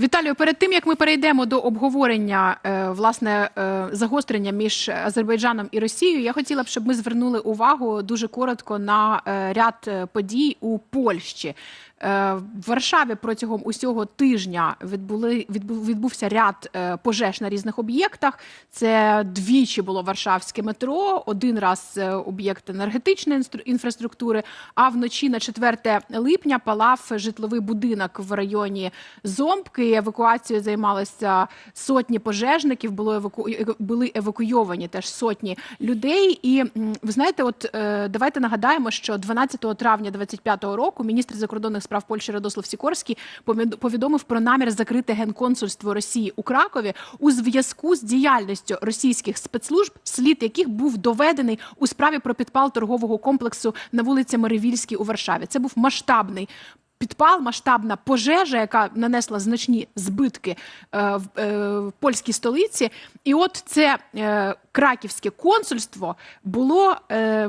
Віталію, перед тим як ми перейдемо до обговорення е, власне е, загострення між Азербайджаном і Росією, я хотіла б, щоб ми звернули увагу дуже коротко на е, ряд подій у Польщі. Е, В Варшаві протягом усього тижня відбули відбу- відбувся ряд е, пожеж на різних об'єктах. Це двічі було варшавське метро, один раз е, об'єкт енергетичної інфраструктури. А вночі на 4 липня палав житловий будинок в районі Зомбки. Евакуацією займалися сотні пожежників. Було еваку... були евакуйовані теж сотні людей. І ви знаєте, от давайте нагадаємо, що 12 травня 25-го року міністр закордонних справ Польщі Радослав Сікорський повідомив про намір закрити генконсульство Росії у Кракові у зв'язку з діяльністю російських спецслужб, слід яких був доведений у справі про підпал торгового комплексу на вулиці Маривільській у Варшаві. Це був масштабний. Підпал, масштабна пожежа, яка нанесла значні збитки е, в, е, в польській столиці, і от це е, краківське консульство було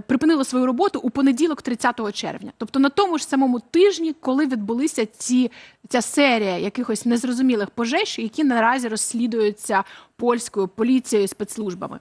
припинило свою роботу у понеділок, 30 червня. Тобто на тому ж самому тижні, коли відбулися ці ця серія якихось незрозумілих пожеж, які наразі розслідуються польською поліцією і спецслужбами.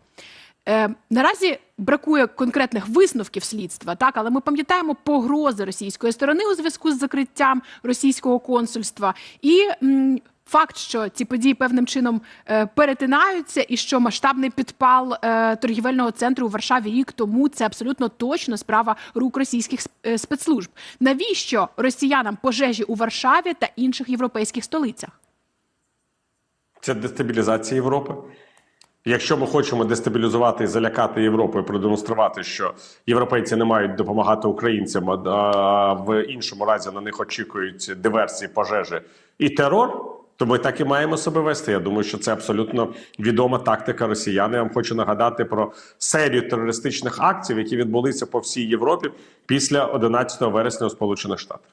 Е, наразі бракує конкретних висновків слідства, так але ми пам'ятаємо погрози російської сторони у зв'язку з закриттям російського консульства і. м, Факт, що ці події певним чином е, перетинаються, і що масштабний підпал е, торгівельного центру у Варшаві рік тому це абсолютно точно справа рук російських е, спецслужб. Навіщо росіянам пожежі у Варшаві та інших європейських столицях? Це дестабілізація Європи. Якщо ми хочемо дестабілізувати і залякати Європу і продемонструвати, що європейці не мають допомагати українцям, а в іншому разі на них очікують диверсії, пожежі і терор, то ми так і маємо себе вести. Я думаю, що це абсолютно відома тактика росіян. Я вам хочу нагадати про серію терористичних акцій, які відбулися по всій Європі після 11 вересня у Сполучених Штатах.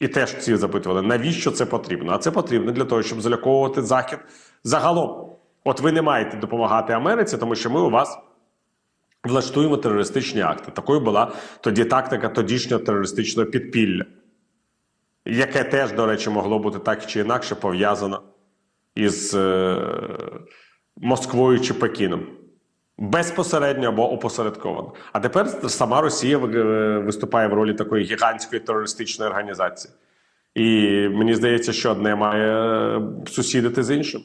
І теж всі запитували, навіщо це потрібно? А це потрібно для того, щоб залякувати Захід загалом. От ви не маєте допомагати Америці, тому що ми у вас влаштуємо терористичні акти. Такою була тоді тактика тодішнього терористичного підпілля, яке теж, до речі, могло бути так чи інакше пов'язано із е, Москвою чи Пекіном. Безпосередньо або опосередковано. А тепер сама Росія е, виступає в ролі такої гігантської терористичної організації. І мені здається, що одне має е, сусідити з іншим.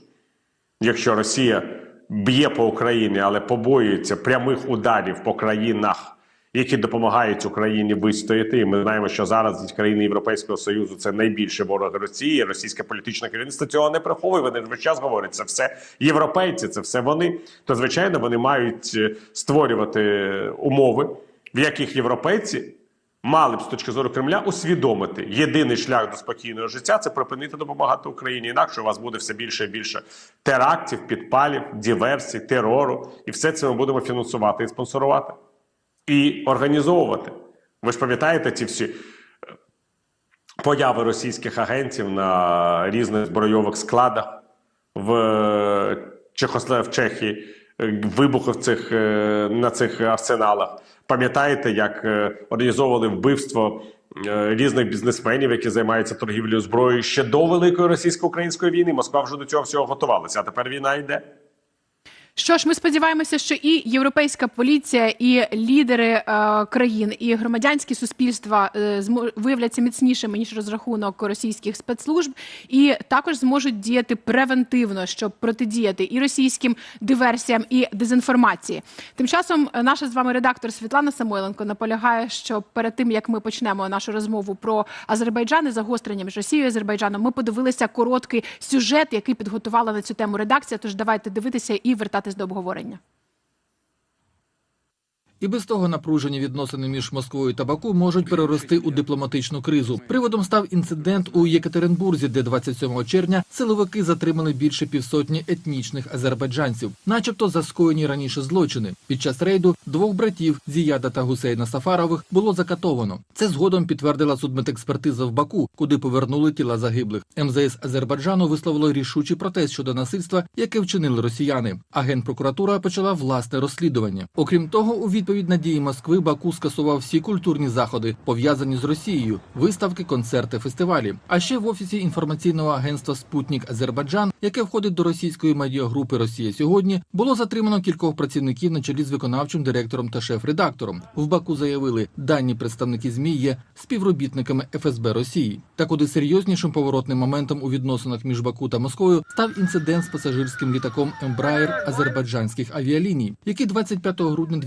Якщо Росія б'є по Україні, але побоюється прямих ударів по країнах, які допомагають Україні вистояти, і ми знаємо, що зараз країни Європейського Союзу це найбільше ворог Росії. Російське політичне керівництво цього не приховує. Вони весь час говорять, це все європейці, це все вони. То звичайно вони мають е, створювати умови, в яких європейці мали б з точки зору Кремля усвідомити єдиний шлях до спокійного життя це припинити допомагати Україні. Інакше у вас буде все більше і більше терактів, підпалів, диверсій, терору, і все це ми будемо фінансувати і спонсорувати і організовувати. Ви ж пам'ятаєте ці всі е, появи російських агентів на різних збройових складах в Чехослав в Чехії, е, вибухи в цих, е, на цих арсеналах. Пам'ятаєте, як е, організовували вбивство е, різних бізнесменів, які займаються торгівлею зброєю ще до великої російсько-української війни? Москва вже до цього всього готувалася. А тепер війна йде. Що ж, ми сподіваємося, що і європейська поліція, і лідери е, країн, і громадянські суспільства е, виявляться міцнішими ніж розрахунок російських спецслужб, і також зможуть діяти превентивно, щоб протидіяти і російським диверсіям, і дезінформації. Тим часом наша з вами редактор Світлана Самойленко наполягає, що перед тим як ми почнемо нашу розмову про Азербайджан і загострення між Росією і Азербайджаном, ми подивилися короткий сюжет, який підготувала на цю тему редакція. Тож давайте дивитися і вертатись до обговорення. І без того напружені відносини між Москвою та Баку можуть перерости у дипломатичну кризу. Приводом став інцидент у Єкатеринбурзі, де 27 червня силовики затримали більше півсотні етнічних азербайджанців, начебто за скоєні раніше злочини. Під час рейду двох братів Зіяда та Гусейна Сафарових було закатовано. Це згодом підтвердила судмедекспертиза в Баку, куди повернули тіла загиблих. МЗС Азербайджану висловило рішучий протест щодо насильства, яке вчинили росіяни. А генпрокуратура почала власне розслідування. Окрім того, у відповідь відповідь на дії Москви Баку скасував всі культурні заходи, пов'язані з Росією, виставки, концерти, фестивалі. А ще в офісі інформаційного агентства Спутник Азербайджан, яке входить до російської медіагрупи Росія сьогодні, було затримано кількох працівників на чолі з виконавчим директором та шеф-редактором. В Баку заявили, дані представники змі є співробітниками ФСБ Росії. Та куди серйознішим поворотним моментом у відносинах між Баку та Москвою став інцидент з пасажирським літаком Embraer азербайджанських авіаліній, який 25 грудня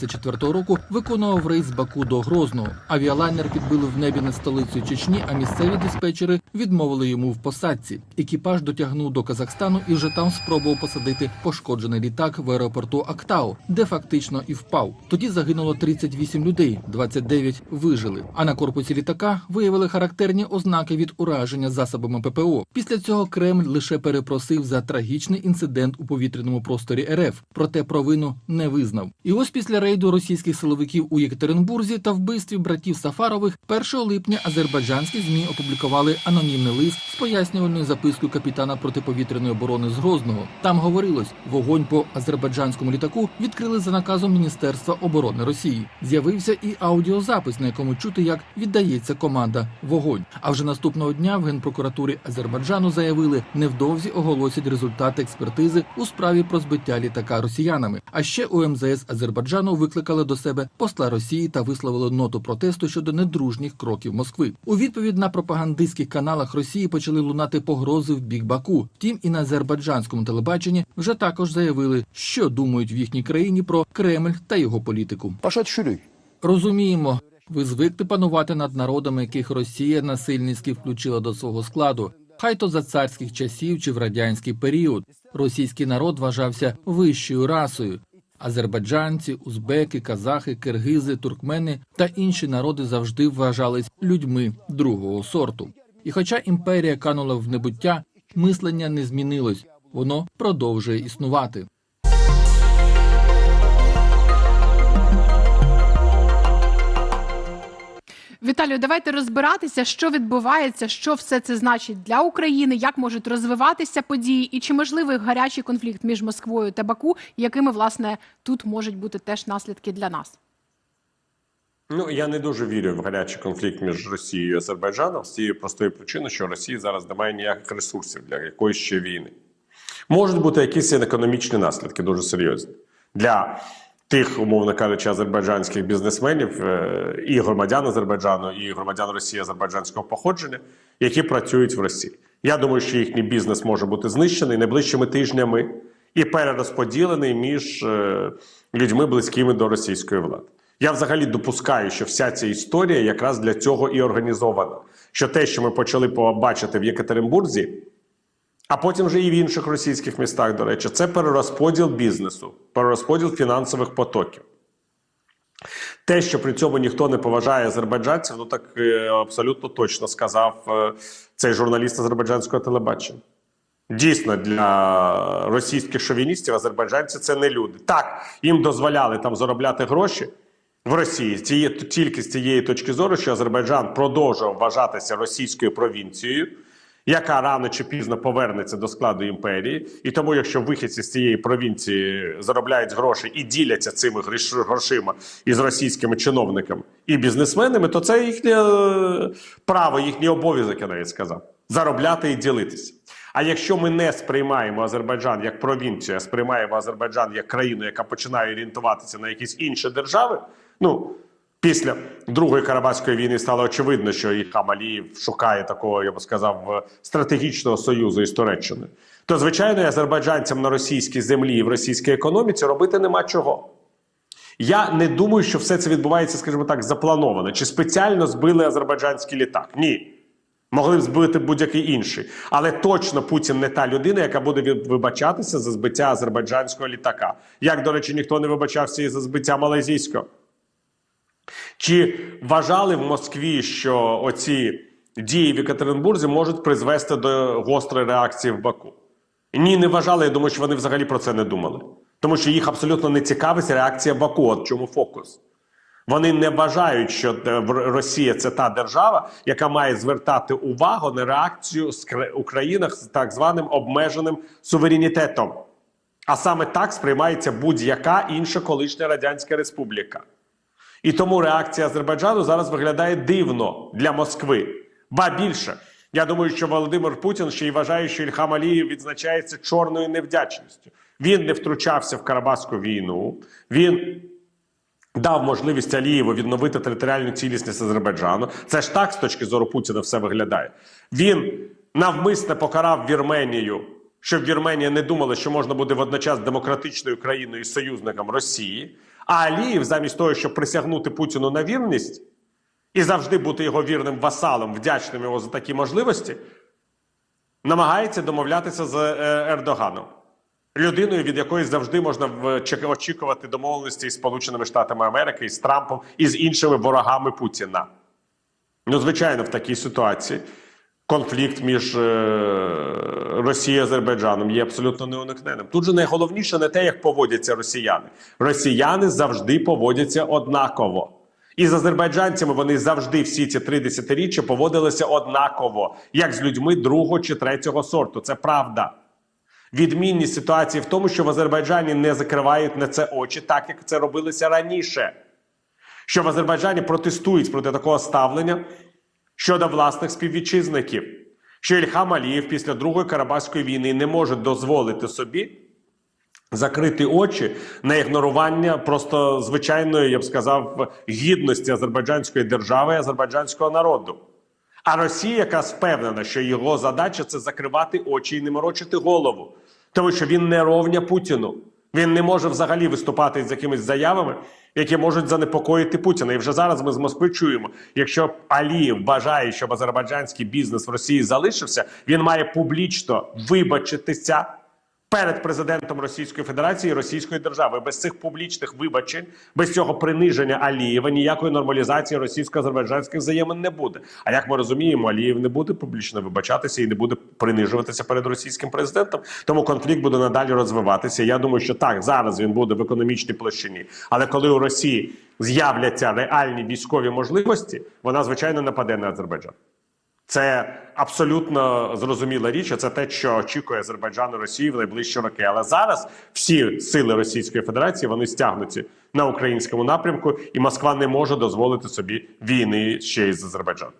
2024 року виконував рейс Баку до Грозного. Авіалайнер підбили в небі над столицею Чечні, а місцеві диспетчери відмовили йому в посадці. Екіпаж дотягнув до Казахстану і вже там спробував посадити пошкоджений літак в аеропорту Актау, де фактично і впав. Тоді загинуло 38 людей, 29 вижили. А на корпусі літака виявили характерні ознаки від ураження засобами ППО. Після цього Кремль лише перепросив за трагічний інцидент у повітряному просторі РФ, проте провину не визнав. І ось після рейду російських силовиків у Єкатеринбурзі та вбивстві братів Сафарових 1 липня азербайджанські змі опублікували анонімний лист з пояснювальною запискою капітана протиповітряної оборони з Грозного. Там говорилось, вогонь по азербайджанському літаку відкрили за наказом Міністерства оборони Росії. З'явився і аудіозапис, на якому чути, як віддається команда вогонь. А вже наступного дня в генпрокуратурі Азербайджану заявили, невдовзі оголосять результати експертизи у справі про збиття літака росіянами. А ще у МЗС Азербайджану викликали до себе посла Росії та висловили ноту протесту щодо недружніх кроків Москви. У відповідь на пропагандистських каналах Росії почали лунати погрози в бік Баку. Втім, і на азербайджанському телебаченні вже також заявили, що думають в їхній країні про Кремль та його політику. Шурюй. Розуміємо, ви звикли панувати над народами, яких Росія насильницьки включила до свого складу. Хай то за царських часів чи в радянський період. Російський народ вважався вищою расою. Азербайджанці, узбеки, казахи, киргизи, туркмени та інші народи завжди вважались людьми другого сорту. І хоча імперія канула в небуття, мислення не змінилось, воно продовжує існувати. Віталію, давайте розбиратися, що відбувається, що все це значить для України, як можуть розвиватися події, і чи можливий гарячий конфлікт між Москвою та Баку, якими власне тут можуть бути теж наслідки для нас. Ну я не дуже вірю в гарячий конфлікт між Росією і Азербайджаном з цієї простої причини, що Росії зараз немає ніяких ресурсів для якоїсь ще війни. Можуть бути якісь економічні наслідки дуже серйозні для тих, умовно кажучи, азербайджанських бізнесменів е, і громадян Азербайджану, і громадян Росії азербайджанського походження, які працюють в Росії. Я думаю, що їхній бізнес може бути знищений найближчими тижнями і перерозподілений між е, людьми, близькими до російської влади. Я взагалі допускаю, що вся ця історія якраз для цього і організована. Що те, що ми почали побачити в Єкатеринбурзі, а потім вже і в інших російських містах, до речі, це перерозподіл бізнесу, перерозподіл фінансових потоків. Те, що при цьому ніхто не поважає азербайджанців, ну так е, абсолютно точно сказав е, цей журналіст азербайджанського телебачення. Дійсно, для російських шовіністів азербайджанці це не люди. Так, їм дозволяли там заробляти гроші в Росії тільки з цієї точки зору, що Азербайджан продовжував вважатися російською провінцією, яка рано чи пізно повернеться до складу імперії. І тому, якщо вихідці з цієї провінції заробляють гроші і діляться цими грошима із російськими чиновниками і бізнесменами, то це їхнє е, право, їхній обов'язок, я навіть сказав, заробляти і ділитися. А якщо ми не сприймаємо Азербайджан як провінцію, а сприймаємо Азербайджан як країну, яка починає орієнтуватися на якісь інші держави, ну після Другої Карабахської війни стало очевидно, що Ілхам Алієв шукає такого, я би сказав, стратегічного союзу із Туреччиною. То звичайно, і азербайджанцям на російській землі і в російській економіці робити нема чого. Я не думаю, що все це відбувається, скажімо так, заплановано. Чи спеціально збили азербайджанський літак? Ні. Могли б збити будь-який інший. Але точно Путін не та людина, яка буде вибачатися за збиття азербайджанського літака. Як, до речі, ніхто не вибачався і за збиття малайзійського. Чи вважали в Москві, що оці дії в Екатеринбурзі можуть призвести до гострої реакції в Баку? Ні, не вважали. Я думаю, що вони взагалі про це не думали. Тому що їх абсолютно не цікавить реакція Баку. От чому фокус. Вони не вважають, що е, Росія це та держава, яка має звертати увагу на реакцію кра- з так званим обмеженим суверенітетом. А саме так сприймається будь-яка інша колишня радянська республіка. І тому реакція Азербайджану зараз виглядає дивно для Москви. Ба більше, я думаю, що Володимир Путін ще й вважає, що Ільхам Алієв відзначається чорною невдячністю. Він не втручався в Карабахську війну. Він дав можливість Алієву відновити територіальну цілісність Азербайджану. Це ж так з точки зору Путіна все виглядає. Він навмисне покарав Вірменію, щоб Вірменія не думала, що можна буде водночас демократичною країною і союзником Росії. А Алієв, замість того, щоб присягнути Путіну на вірність і завжди бути його вірним васалом, вдячним його за такі можливості, намагається домовлятися з е, Ердоганом. Людиною, від якої завжди можна очікувати домовленості із Сполученими Штатами Америки, із Трампом і з іншими ворогами Путіна. Ну, звичайно, в такій ситуації конфлікт між Росією і Азербайджаном є абсолютно неуникненним. Тут же найголовніше не те, як поводяться росіяни. Росіяни завжди поводяться однаково. І з азербайджанцями вони завжди всі ці три десятиріччя поводилися однаково, як з людьми другого чи третього сорту. Це правда. Відмінність ситуації в тому, що в Азербайджані не закривають на це очі, так як це робилося раніше. Що в Азербайджані протестують проти такого ставлення щодо власних співвітчизників. Що Ільхам Алієв після Другої Карабахської війни не може дозволити собі закрити очі на ігнорування просто звичайної, я б сказав, гідності азербайджанської держави і азербайджанського народу. А Росія, яка впевнена, що його задача це закривати очі і не морочити голову, тому що він не ровня Путіну. Він не може взагалі виступати з якимись заявами, які можуть занепокоїти Путіна. І вже зараз ми з Москви чуємо, якщо Алієв бажає, щоб азербайджанський бізнес в Росії залишився, він має публічно вибачитися перед президентом Російської Федерації і Російської держави. Без цих публічних вибачень, без цього приниження Алієва ніякої нормалізації російсько-азербайджанських взаємин не буде. А як ми розуміємо, Алієв не буде публічно вибачатися і не буде принижуватися перед російським президентом. Тому конфлікт буде надалі розвиватися. Я думаю, що так зараз він буде в економічній площині. Але коли у Росії з'являться реальні військові можливості, вона звичайно нападе на Азербайджан. Це абсолютно зрозуміла річ. Це те, що очікує Азербайджан і Росію в найближчі роки. Але зараз всі сили Російської Федерації вони стягнуті на українському напрямку, і Москва не може дозволити собі війни ще із Азербайджаном.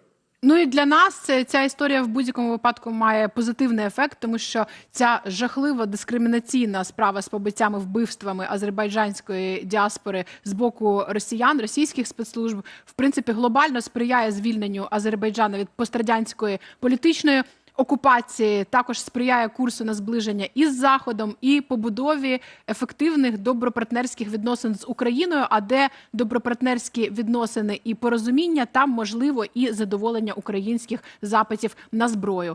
Ну і для нас це- ця історія в будь-якому випадку має позитивний ефект, тому що ця жахлива дискримінаційна справа з побиттями вбивствами азербайджанської діаспори з боку росіян, російських спецслужб, в принципі, глобально сприяє звільненню Азербайджана від пострадянської політичної. Окупації також сприяє курсу на зближення із заходом і побудові ефективних добропартнерських відносин з Україною. А де добропартнерські відносини і порозуміння, там можливо і задоволення українських запитів на зброю.